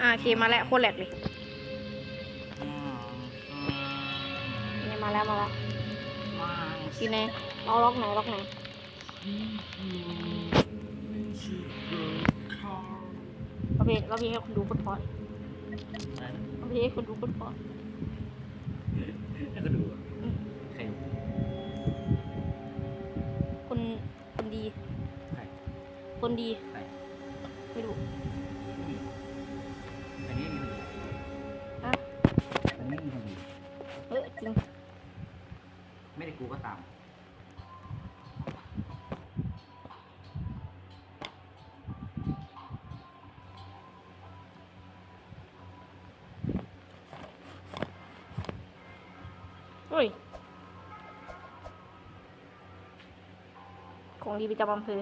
อ่าโอเคมาแล้วโคตรแหลกเลยนี่มาแล้วมาแล้วอยู่ไหนเราล็อกไหนล็อกไหนเราเพลงเราเพลงให้คนดูคนพอดเราเพลงให้คนดูคนพอดแล้วก็ดูอะใครดูคนคนดีใครคนดีใครไม่รู้ จริง ไม่ได้กูก็ตามเฮ้ย ของดีประจำอำเภอ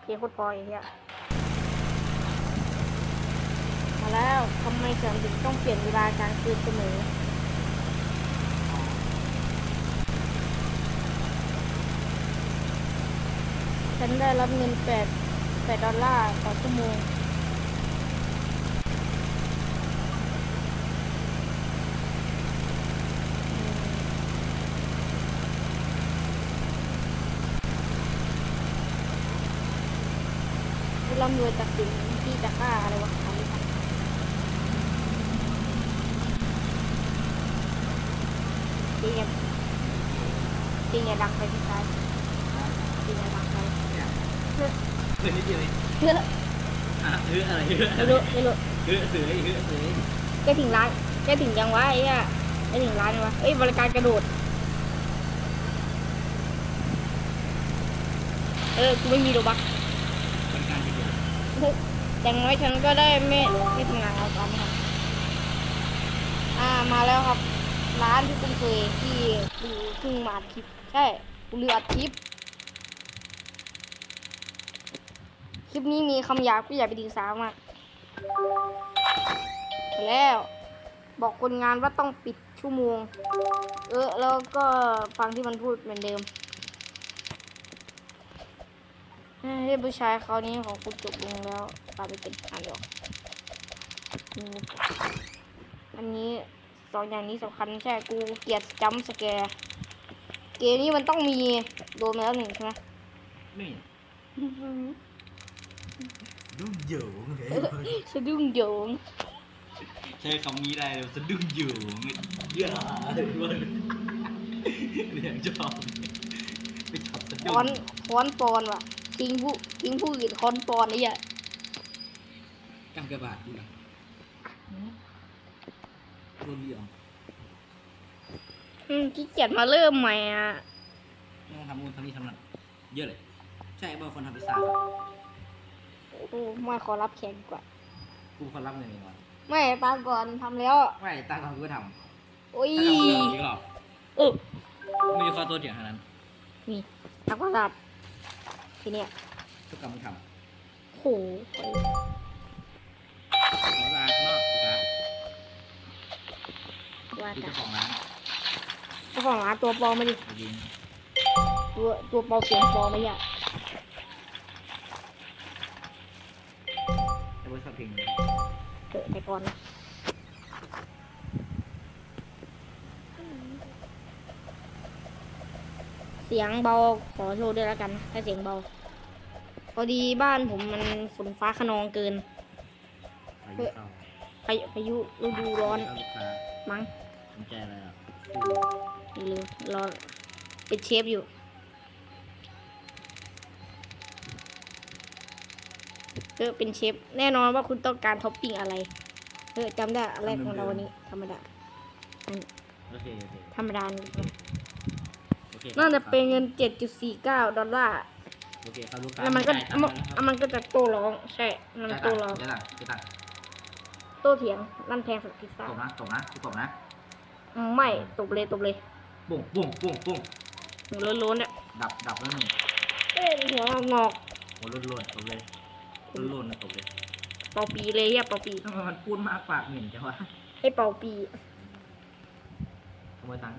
เพลงโคตรพออย่างเงี้ย มาแล้วทำไมเสียงถึงต้องเปลี่ยนเวลากลางคืนเสมอฉันได้รับเงินแปดแปดดอลลาร์ต่อชั่วโมงร่ำรวยตัดสินที่จะฆ่าอะไรวะฆ่าไม่ทันจริงไงจ ริงไงดักไปที่ซ้ายจริงไงดักไปเนี่ยเฮ้ยเพื่อนนิดเดียวเองเฮ้ยอะเฮ้ยอะไรเฮ้ยอะไม่ไรรู้ไม่รู้เฮ้ยเสือเฮ้ยเสือใกล้ถึงร้านใกล้ถึงยังวะไอ้เนี่ยใกล้ถึงร้านยังวะเอ้ยบริการกระโดด เออกูไม่มีโลบักบริการทีเดียวอย่างน้อยฉันก็ได้ไม่ไม่ทำงานเอาตามครับอ่ามาแล้วครับ ร้านที่คุณเคยที่ดูเพิ่งมาอัดคลิป ช่กูลืมอัดคลิป คลิปนี้มีคำหยาบก็อย่าไปดึงสาวมากแล้ว บอกคนงานว่าต้องปิดชั่วโมง เออ แล้วก็ฟังที่มันพูดเหมือนเดิมเฮ้ผู้ชายคราวนี้ของคุณจบลงแล้วกลายไปเป็นอ่านหรอกอันนี้สองอย่างนี้สำคัญใช่กูเกลียดจัมสแกร์ เกมนี้มันต้องมีโดนมาแล้วหนึ่งใช่ไหมไม่ดุ้งโยงเลยสะดุ้งโยงใช้คำนี้ได้เลยสะดุ้งโยงอย่าเลยเว้ยเรียกชอบไปชอบสะดุ้ค้อนงค้อนปอนว่ะทิ้งผู้ทิ้งผู้อื่นค้อนปอนไอ้เหี้ยกำกระบาดกูนะตัวเดียวอืม ขี้เกียจมาเริ่มใหม่อะไม่ต้องทำนู่นทำนี่ทำนั่นเยอะเลย ใช่บ่คนทำพิซซ่าโอ้ไม่ขอรับแขกดีกว่า กูคนรับเงินเองก่อนไม่ตามก่อนทำแล้ว ไม่ตามคำกูก็ทโอ้ยำถ้าทำกูอีกรอบเออไม่มีข้อโต้เถียงทางนั้นนี่ทำความสะอาดทีเนี้ยทุกคำมึงทำโหเราสะอาดข้างนอกสิครับว่าคือแต่เจ้าของร้านเจ้าของร้านตัวปลอมมาดิมายิงตัวตัวปลอมเสียงปลอมไม่ยากไอ้เบอร์ชอบเพลงนี้เถอะไปก่อนนะเสียงเบาขอโทษด้วยแล้วกันนะถ้าเสียงเบา พอดีบ้านผมมันฝนฟ้าขนองเกินอายุเข้าพายุพายุฤดูร้อนเอาลูกค้ามั้ง สนใจอะไรอะ หรือร้อนเป็นเชฟอยู่ เออเป็นเชฟ แน่นอนว่าคุณต้องการท็อปปิ้งอะไร เออจำได้อะไรของเราวันนี้ ธรรมดาโอเคโอเคธรรมดานี่โอเคน่าจะเป็นเงิน 7.49 ดอลลาร์ โอเคครับลูกค้าแล้วมันก็จ่ายตังค์มันแล้วครับมันก็จะโต้ร้อง ใช่ มันจ่ายตัโต้งค์ร้อง จ่ายตังค์จ่ายตังค์โต้เถียงนั่นแพงสุดพิซซ่า ตบนะตบนะตบนะ ไม่ตกเลยตกเลยปุ่งปุ่งปุ่งปุ่งหนล้นเนี่ยดับดับแล้วหนึ่งเอ้หัวงอกโอ้ล้นล้นตกเลยล้นล้นนะตกเลยเป่าปีเลยอะเป่าปีทำไมมันพูดมากปากเหม็นจังวะให้เป่าปีขโมยตังค์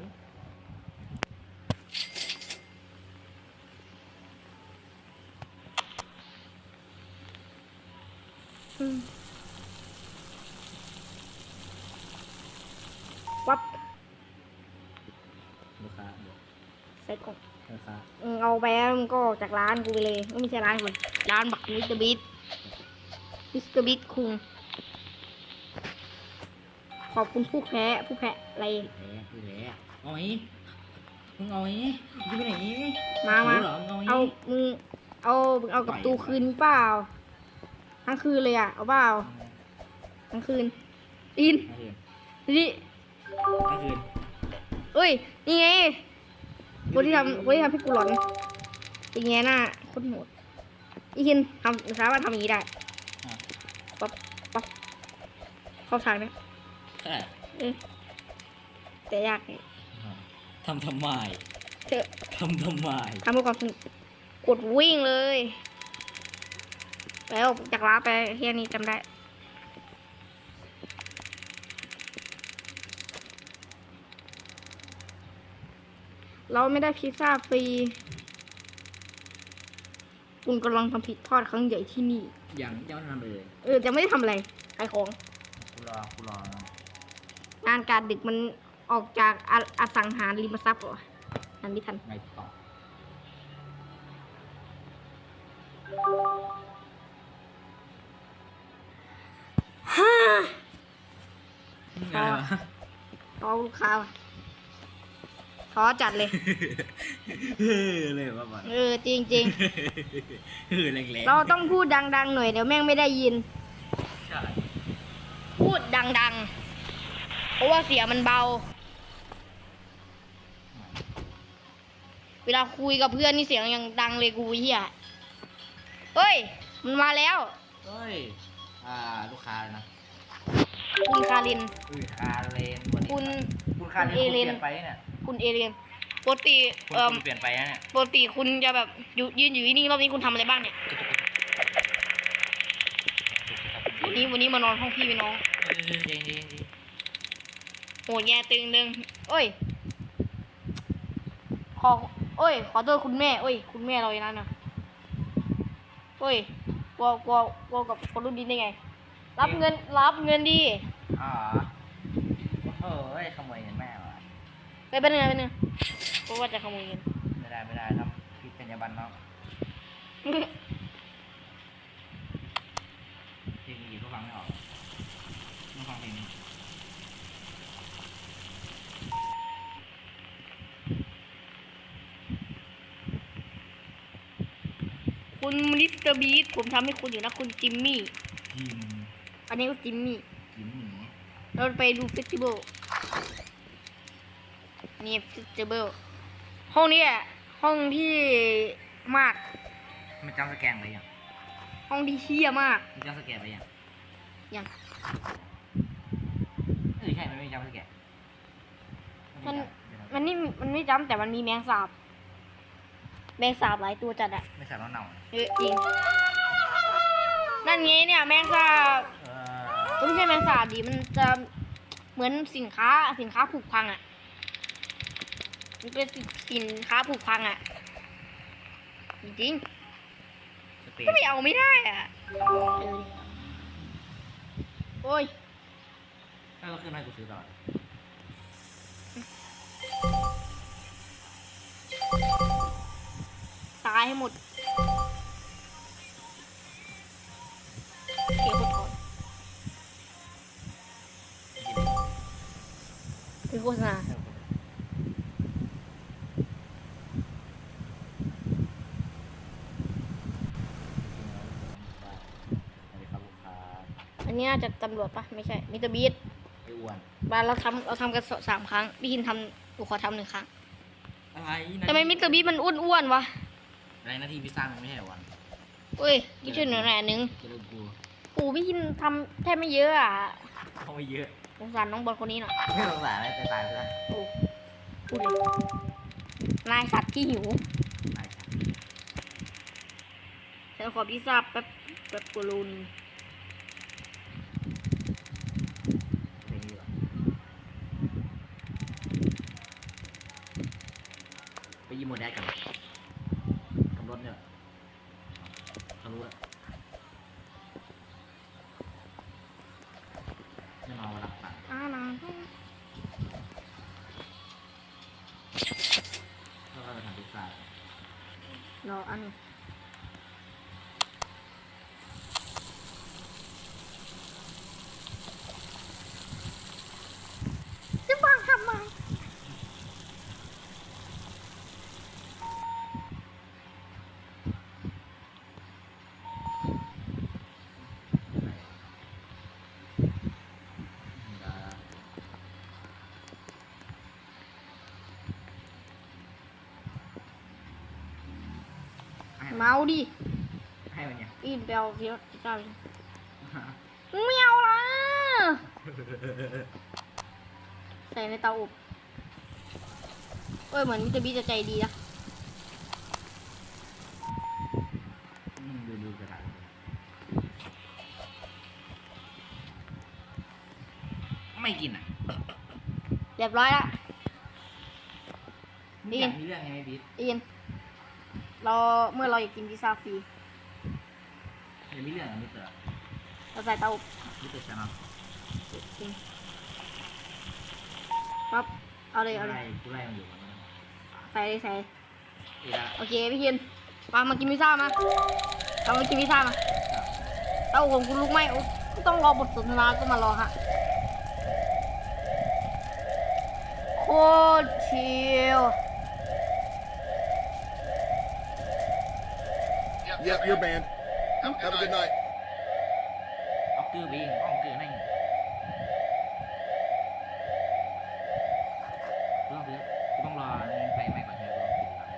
อืม ใส่กล่องลูกค้ามึงเอาไปแล้วมึงก็ออกจากร้านกูไปเลยไม่ใช่ร้านกูร้านบักมิสเตอร์บีทมิสเตอร์บีทคุงขอบคุณผู้แพ้ผู้แพ้อะไรแพ้คือแพ้เอาไหมมึงเอาไหมมึงไปไหนมามารู้เหรอมึงเอาไหมเอามึงเอามึงเอากับตูคืนเปล่าทั้งคืนเลยอะเอาเปล่าทั้งคืนอินไม่คืนนี่ไม่คืนเอ้ยนี่ไง คนที่ทำคนที่ทำให้กูหลอนเป็นไงหน้าโคตรโหดอีคินทำสามารถทำอย่างนี้ได้อะปั๊บปั๊บเข้าทางนะใช่เอ้ยแต่ยากไงทำทำไมเธอทำทำไมทำเพื่อความสนุกกดวิ่งเลย แล้วจากร้านไปเฮียนี้จำได้ เราไม่ได้พิซซ่าฟรี คุณกำลังทำผิดพลาดครั้งใหญ่ที่นี่ อย่างเจ้าทำเลยเออจะไม่ได้ทำอะไรขายของ กูรอกูรอนะงานการดึกมันออกจากออสังหารริมทรัพย์เหรออ่านไม่ทัน ไงต่อฮ่าอะไรวะ รอลูกค้าว่ะ ท้อจัดเลย เฮ้ยเลยว่าบ่เออ จริงจริงเฮ้ยแรงๆเราต้องพูดดัง ๆ หน่อยเดี๋ยวแม่งไม่ได้ยิน ใช่ พูดดัง ๆ เพราะว่าเสียงมันเบา เวลาคุยกับเพื่อนนี่เสียงยังดังเลยกูเฮียเฮ้ย มันมาแล้ว เฮ้ย อ่า ลูกค้านะ คุณคารินอุ้ยคาเลนวันนี้คุณคุณคาเลนเอคุณเลเปนลี่ยนไปเนี่ย คุณเอเลียนปกติคุณเอ่อคุณเปลี่ยนไปนะเนี่ยปกติคุณจะแบบอยู่ยืนอยู่นิ่งๆรอบนี้คุณทำอะไรบ้างเนี่ยวันนี้วันนี้มานอนห้องพี่พี่น้องเออเย็นเย็นเย็นโหดแย่ตึงดึงเอ้ยขอเอ้ย ขอโทษคุณแม่เอ้ย คุณแม่เราอย่างนั้นนะเอ้ยกลัวกลัวกลัวกับคนรุ่นนี้ได้ไง รับเงินรับเงินดีอ๋อเฮ้ยขโมยเงินแม่ว่ะ ไปเป็นไงเป็นไงเพราะว่าจะขโมยเงินไม่ได้ไม่ได้ทำผิดจรรยาบรรณเนาะเพลงนี้ก็ฟังไม่ออกต้องฟังเพลงนี้คุณมิสเตอร์บีทผมทำให้คุณอยู่นะคุณจิมมี่กินอันนี้ก็จิมมี่กินหมีเราไปดูเฟสติวัล นี่เฟสติวัลห้องนี้อะห้องที่มาก มันจำสแกนไปยังห้องที่เฮี้ยมากมันจำสแกนไปยังอย่างเออใช่มันไม่จำสแกนมันมันนี่มันไม่จำแต่มันมีแมงสาบ แมงสาบหลายตัวจัดอะไม่ใช่แล้วเน่าเออจริงนั่นไงเนี่ยแมงสาบเอเออไม่ใช่แมงสาบดิมันจะเหมือนสินค้าสินค้าผูกพังอะ มันเป็นสินค้าผูกพังอะจริงสเปๆนก็ไม่เอาไม่ได้อะเออดิโอ้ยถ้าเราขึ้นมากูซื้อต่อตายให้หมดโอเคพูดก่อนคือโฆษณา สวัสดีครับลูกค้า อั นนี้น่าจะตำรวจปะไม่ใช่มิสเตอร์บีทไอ้อ้วนบ้านเราทำเราทำกันสสามครั้งพี่หินทำหนูขอทำหนึ่งครั้งอะไรทำไมมิสเตอร์บีทมันอ้วนๆวะอะไรหนาทีพิซซ่ามันไม่ใช่เหรอวันเอ้ยพี่ช่วยหนูหน่อยหนึ่งจะเลิกกูปู่พี่หินทำแทบไม่เยอะอะเขาไม่เยอะสงสารน้องบอลคนนี้หน่อยไม่สงสารอะไรแต่ตายไปแล้วโอ้พูดเลยนายสัตว์ที่หิวตายจ้ะฉันขอพิซซ่าแป๊บแป๊บโกโลนึ โมดแดกกันกับรถเนี่ยเขารู้แล้ไม่มาหลับปะอาลาก็ไปทำพิซซ่ารออันนี้ เมาดิให้มันเนี่ยอินไปเอาเคี้ยวเจ้าดิไม่เอาละใส่ในเตาอบเอ้ยเหมือนมิสเตอร์บีจะใจดีนะอืมดูดูกระดาษไม่กินอะ เรียบร้อยละมีอย่างมีเรื่องไงไหมบิ๊กอิน เราเมื่อเราอยากกินพิซซ่าฟรีเดี๋ยวมีเรื่องกับมิสเตอร์เราใส่เตาอบมิสเตอร์ชาแนลจริงปั๊บเอาเลยกูเอาเลไล่ยกูไล่มันอยู่มันใส่เลยใส่เอ้ยละโอเคพี่คินมามากินพิซซ่ามาเรามากินพิซซ่ามาเต้าของคุณลูกไหมโอ๊ยต้องรอบทสนทนาก็มารอฮะโคตรชิล Yep, you're banned. Have a good night. เอาเกลือไปเองเอาเกลือนั่งกูต้องซื้อกูต้องรอไฟไหม้ก่อนใช่ไหมกูต้องปิดร้าน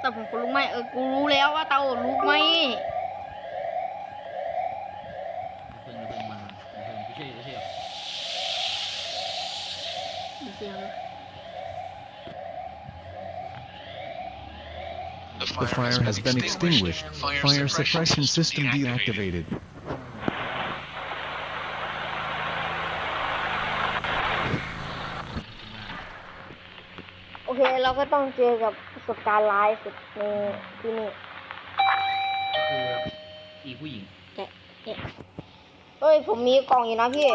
แต่ผมคุณลูกไหมเออ กูรู้แล้วว่าเตาลูกไหม เพิ่งเพิ่งมาเพิ่งกูเชื่อกูเชื่อ มีเสียงเลย The fire has been extinguished. Fire suppression system deactivated. โอเคเราก็ต้องเจอกับประสบการณ์ร้ายสุดในที่นี่คืออีผู้หญิงแกะแกะเอ้ย ผมมีกล่องอยู่นะพี่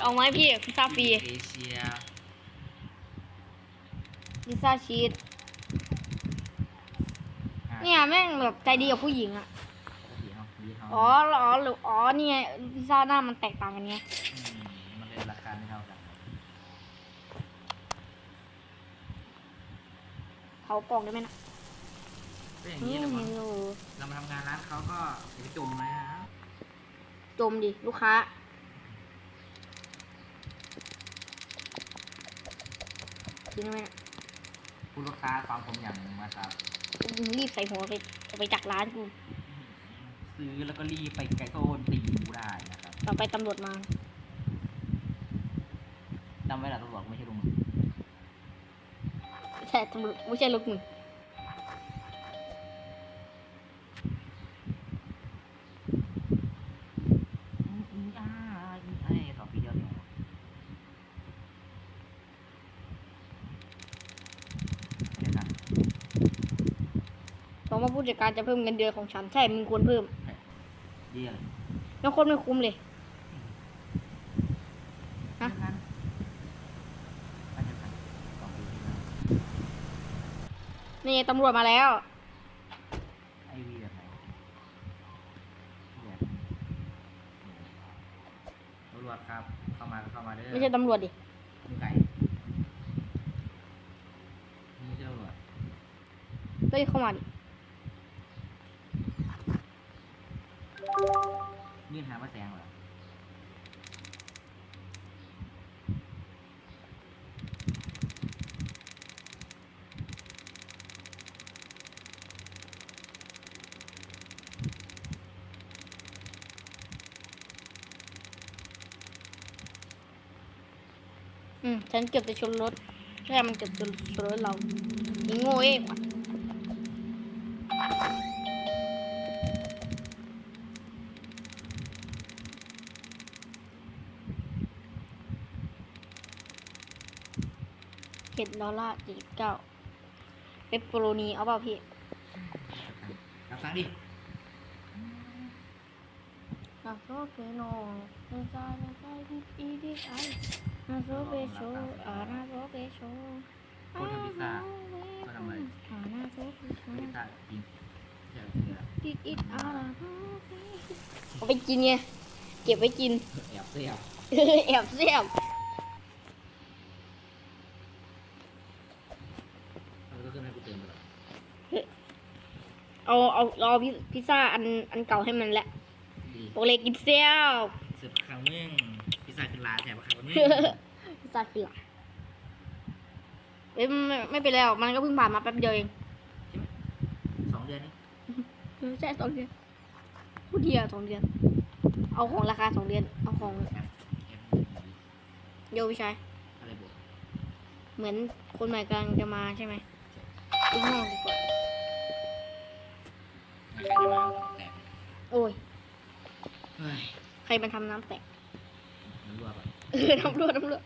เอาไหมพี่พิซซ่าฟรีเอเชียพิซซ่าชีสเนี่ย แม่งแบบใจดีกับผู้หญิงอะดีเนาะดีเนาะอ๋อเหรอหรืออ๋อนี่ไงพิซซ่าหน้ามันแตกต่างกันไงมมันเลยราคาไม่เท่ากันเขากล่องได้ไหมนะก็อย่างอืนี้มแหละเห็มั้งนอยู่เรามาทำงานร้านเขาก็อย่าไปจมนะฮะจมดิลูกค้าจริงไหมนะ คุณลูกค้าฟังผมอย่างหนึงนะครับ มึงรีบใส่หัวไปออกไปจากร้านกู ซื้อแล้วก็รีบไปไก่โซนตีกูได้นะครับต่อไปตำรวจมา จำไว้แหละตำรวจไม่ใช่ลุงมือไม่ใช่ตำรวจไม่ใช่ลูกมึง อืมอืมอ่าอืมไอ้สองปีเดียวเองแค่นั้น บอกว่าผู้ จัดการจะเพิ่มเงินเดือนของฉัน ใช่ มึงควรเพิ่ม เยี่ยเลยแล้วคนไม่คุ้มเลย ฮะแค่นั้นไปเถอะครับสองปีที่แล้วนี่ตำรวจมาแล้ว ไอวีแบบไหนแบบตำรวจครับ เข้ามาก็เข้ามาเด้อไม่ใช่ตำรวจดินี่ไก่นี่ไม่ใช่ตำรวจเฮ้ยเข้ามาดิ ยื่นหาว่าแซงเหรอ อืม ฉันเกือบจะชนรถแค่มันเกือบจะชนรถเรายิงโง่เองว่ะเห็ดดอลลาร์สี่เก้าเปปโปโรนีเอาเปล่าพี่รับฟังดิอะก็คือโนไม่ใช่ไม่ใช่ที่อีดีไอ นาโซเบโชอานาโซเบโชคนทำพิซซ่าเขาทำอะไรอานาโซเบโชพิซซ่ากินใช่กินอะไรดิดอิดอานาเอาไปกินไงเก็บไว้กินแอบเสียบแอบเสียบแล้วก็ขึ้นให้กูเติมไปเลยเอาเอาเอาพิพิซซ่าอันอันเก่าให้มันแหละดีโปรเล็กกินเซียวเสิร์ฟครั้งนึงพิ ซซ่าขึ้นร้านแถมครั้งนึงพิซซ่าคืออะไรเอ้ยไม่ไม่เป็นไรหรอกมันก็เพิ่งผ่านมาแป๊บเดียวเองสองเดือนนี่เออใช่สองเดือนพูดเดียวสองเดือน เอาของราคาสองเดือน เอาของแอปแอปโยพี่ชายอะไรบวกเหมือนคนใหม่กำลังจะมาใช่ไหมอีกห้องดีกว่าไม่ใครจะมาแตกโอ้ย เฮ้ย ใครมันทำน้ำแตก มันรั่วไปเออน้ำรั่วน้ำรั่ว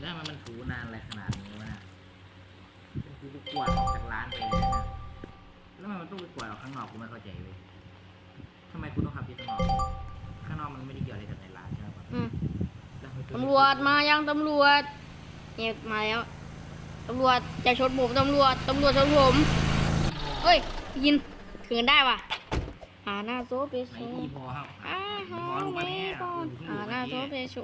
แล้วมันมันถูนานอะไรขนาดนี้วะเนะกูก็กวาดออกจากร้านไปเลยนะ แล้วมันต้องไปกวาดออกข้างนอกกูไม่เข้าใจเว้ยทำไมคุณต้องทำที่ข้างนอก ข้างนอกมันไม่ได้เกี่ยวอะไรกับในร้านใช่ไหมอืมแล้มันตำรวจมายังตำรวจเนี่ยมาแล้วตำรวจจะชนผมตำรวจตำรวจชนผม เอ้ยยินถึงกันได้ว่ะหาหน้าโซเปโซไม่อีพอครับอาอีหาพอลงมาเมแม่บอนหาหน้าโซเปโซ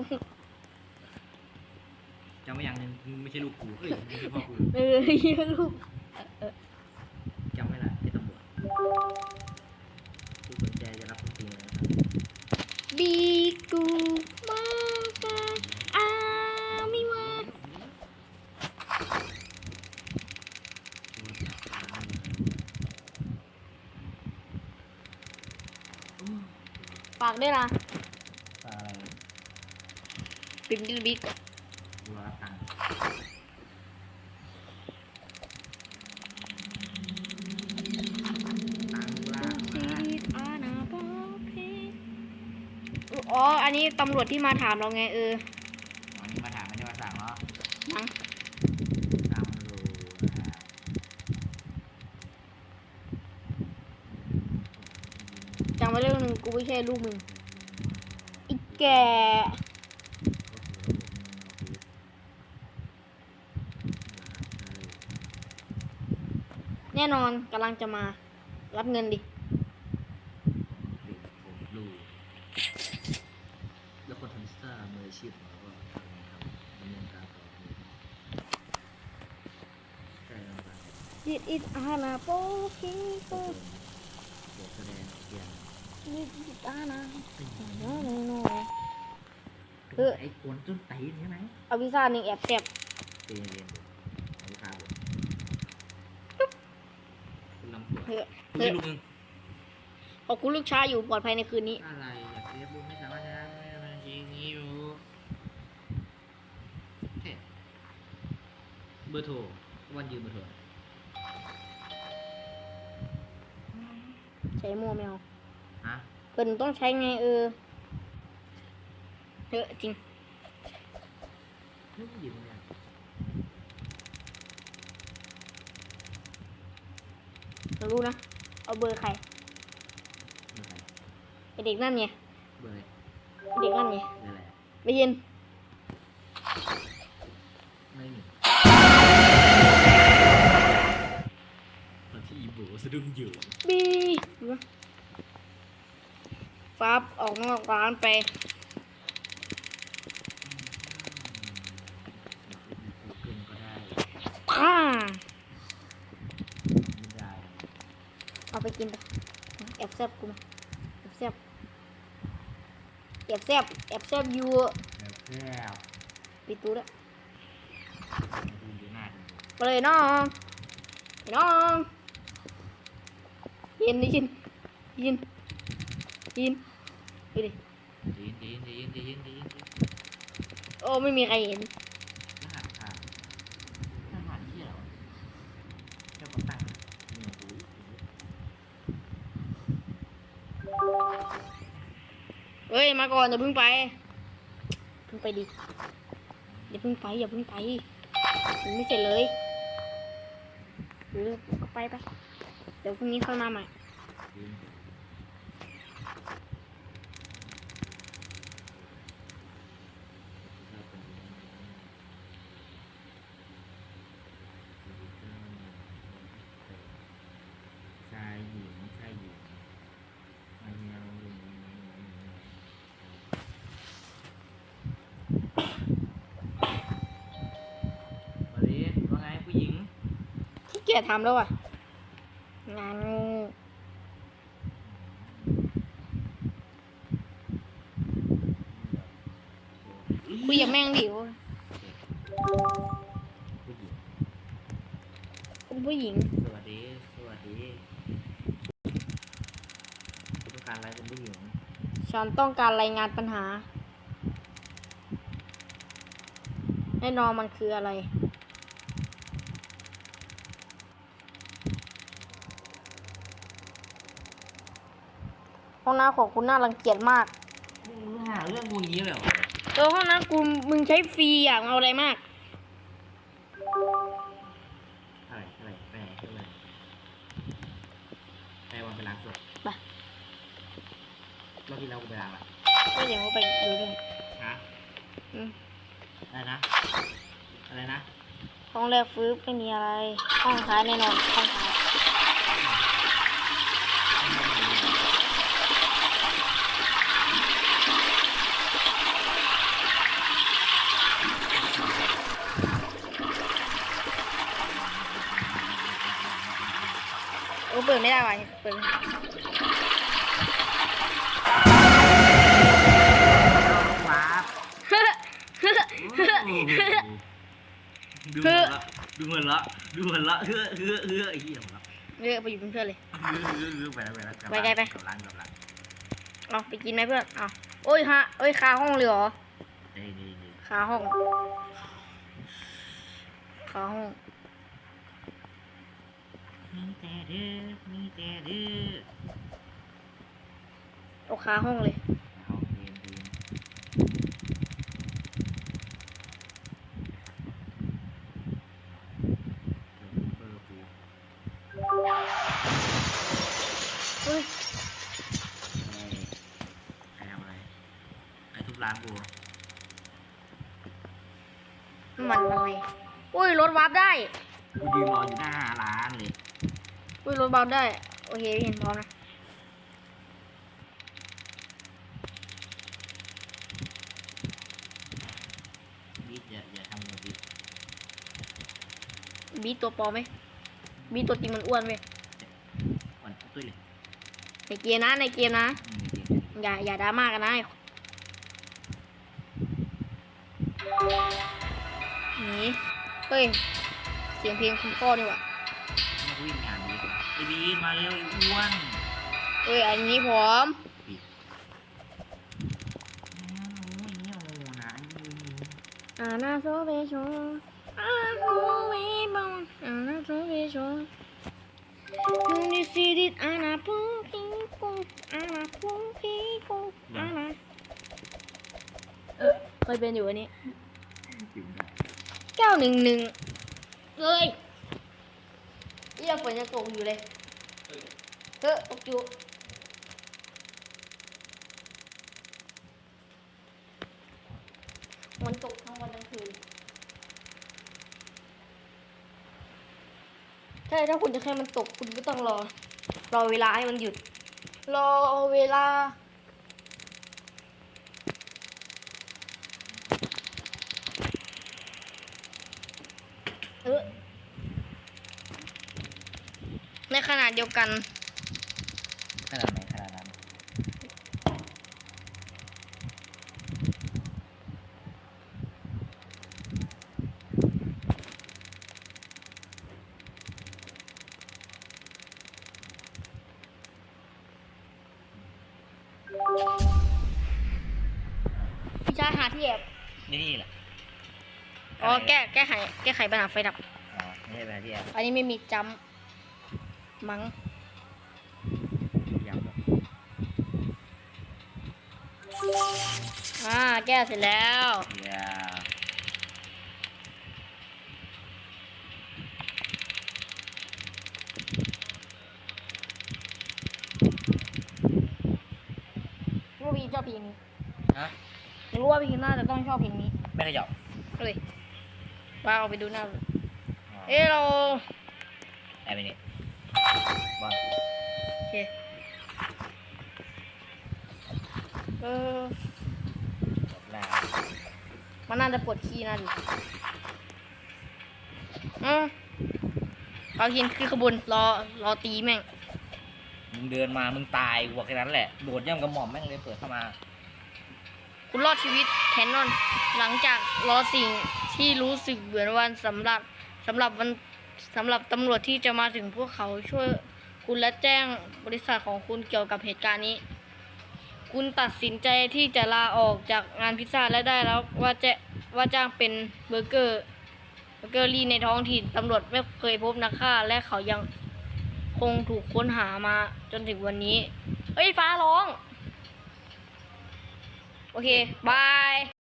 จำไว้อย่างหนึ่งมึงไม่ใช่ลูกกูเอ้ยไม่ใช่พ่อกูเออเหี้ยลูกจำไว้ละที่ตำรวจกูสนใจจะรับทุกทีเลยนะครับ บีกูมาฟาอามิวา ฝากด้วยนะอะไรบินดิลบิ๊กกูรอรับตังค์ตังค์ลากมาอ๋อ อันนี้ตำรวจที่มาถามเราไงเอออ๋อนี่มาถามไม่ได้มาสั่งเนาะ นัง ตามรูนะครับ จำไว้เรื่องหนึ่ง กูไม่ใช่ลูกมึงอีกแกแน่นอนกำลังจะมา รับเงินดิรูแล้วคนทำพิซซ่ามืออาชีพของเราก็ทำดำเนินการต่อไปใช่แล้วครับ This is Anna Poking บทแสดงเขียน This is Anna No no no เออไอ้กวนจนตีนใช่ไหมเอาพิซซ่าหนึ่งแอบแซ่บเรียนเรียนเอาลูกค้าบทคุณลำตัวเฮ้ยคุณเฮ้ไม่ยลูกนึงขอบคุณลูกชายอยู่ปลอดภัยในคืนนี้ อะไรอยากเรียนบุญไม่สามารถจะได้มันจริงนี้อยู่เท่เบอร์โทรวันยืมเบอร์โทรใช้โมวแมวฮะ เพิ่นต้องใช้ไงเออเออจริงนึกยืมเนี่ยเรารู้นะ เอาเบอร์ใครเบอร์อะไรไอเด็กนั่นไงเบอร์อะไรไอ้เด็กนั่นไงเบอร์อะไรไปยินไม่หนึ่งตอนที่อีโบสะดุ้งอยู่ บีฟับออก นอกร้านไปกูเกินก็ได้ป้าไม่ได้เอาไปกินไปแอบแซบกูมาแอบแซบแอบแซบแอบแซบอยู่ปิดตู้แล้วไปเลยน้องน้องยินด้ยินยินยิน ไปดิดีนดีนดีนดีนดีนดีนโอ้ไม่มีใครเห็นรหัสผ่านรหัสที่เหรอเจ้าของตั้งเนี่ยโอ้ยเฮ้ยมาก่อนอย่าเพิ่งไปเพิ่งไปดิอย่าเพิ่งไปอย่าเพิ่งไปยังไม่เสร็จเลยหรือก็ไปไปเดี๋ยวพรุ่งนี้ค่อยมาใหม่ คืนชายหญิงชายหญิงมาเมียลงหญิงสวัสดีว่าไงผู้หญิง ขี้ เกียจทำแล้วอะงานงูคุยกับแม่งดิวผู้หญิงเป็นผู้หญิง สวัสดี สวัสดีคุณต้องการอะไรคุณผู้หญิง ฉันต้องการรายงานปัญหา แน่นอนมันคืออะไร ห้องน้ำของคุณน่ารังเกียจมากเรื่องหาเรื่องงูงี้แบบเออห้องน้ำกูมึงใช้ฟรีอะมึงเอาอะไรมาก อะไรอะไรแปลอะไรแปลวันไปล้างศพไป รอบที่แล้วกูไปล้างละก็เดี๋ยวไปดูด้วยฮะอืมอะไรนะ อะไรนะ ห้องแรกฟื้นไม่มีอะไร ห้องท้ายแน่นอนห้องท้ายโอ้ เปิดไม่ได้ว่ะเปิดว้าบดูเหมือนละดูเหมือนละดูเหมือนละเฮือเฮือเฮือไอ้เหี้ยหมดละเลือกไปอยู่เป็นเพื่อนเลย เฮือเฮือเฮือไปแล้วไปแล้วไปไกลไป กับล้างกับล้างเอาไปกินไหมเพื่อนเอาโอ้ยฮะเอ้ยคาห้องเลยเหรอดีดีดีคาห้องคาห้อง มีแต่เด้อมีแต่เด้อเอาคาห้องเลย เอาเรียนเรียน อุ้ยรถวาร์ปได้ โอเคพี่เห็นพร้อมนะบิ๊กอย่าอย่าทำมือบิ๊กบีตัวปลอมไหมบีตัวจริงมันอ้วนเว้ยอ่อนตุ้ยเลยในเกมนะในเกมนะ อืมจริงอย่าอย่าดราม่ากันนะไอ้หนีเฮ้ย เสียงเพลงคุณพ่อนี่หว่า ๆต้องวิ่งงานบิ๊ก ไอ้บิ๊กมาเร็วไอ้อ้วนเฮ้ยอันนี้พร้อมปิดโอ้ยเนี่ยโอ้นะอันนี้อานาโซเบโชอาโซเวบอนอานาโซเบโชมึงดิสิดิอานาพูกิกุอานาพูกิกุอานาเออเคยเป็นอยู่อันนี้ถึงได้เก้าหนึ่งหนึ่งเลย เยี่ยฝนยังตกอยู่เลยเฮ้ยตกอยู่มันตกทั้งวันทั้งคืนใช่ถ้าคุณจะให้มันตกคุณก็ต้องรอ รอเวลาให้มันหยุด รอเวลา ในขณะเดียวกัน ขนาดไหนขนาดนั้นพี่ชายหาที่แอบนี่นี่แหละอ๋อแก้แก้ไขแก้ไขปัญหาไฟดับ อ๋อไม่ใช่แบบที่แอบ อันนี้ไม่มีจัมป์ มั้งยังแบบอ่าแก้เสร็จแล้วอย่าเพลงนี้ฮะรู้ว่าพี่น่าจะต้องชอบเพลงนี้ไม่ขยับก็เลยว่าเอาไปดูหน้าเอ้เราแอบไปนี่ บอลโอเคเออจบแล้วมันน่าจะปวดขี้น่าดิอืมเอาหินขึ้นขบวนรอรอตีแม่ง มึงเดินมา มึงตายหัวแค่นั้นแหละ โดดย่ำกระหม่อมแม่งเลยเปิดเข้ามา คุณรอดชีวิตแคนนอน หลังจากรอสิ่งที่รู้สึกเหมือนวันสำหรับสำหรับวันสำหรับตำรวจที่จะมาถึงพวกเขาช่วย คุณและแจ้งบริษัทของคุณเกี่ยวกับเหตุการณ์นี้ คุณตัดสินใจที่จะลาออกจากงานพิซซ่าและได้แล้วว่าจะว่าจ้างเป็นเบอร์เกอร์เบอร์เกอรี่ในท้องถิ่นตำรวจไม่เคยพบนักฆ่า และเขายังคงถูกค้นหามาจนถึงวันนี้เฮ้ยฟ้าร้อง โอเค บาย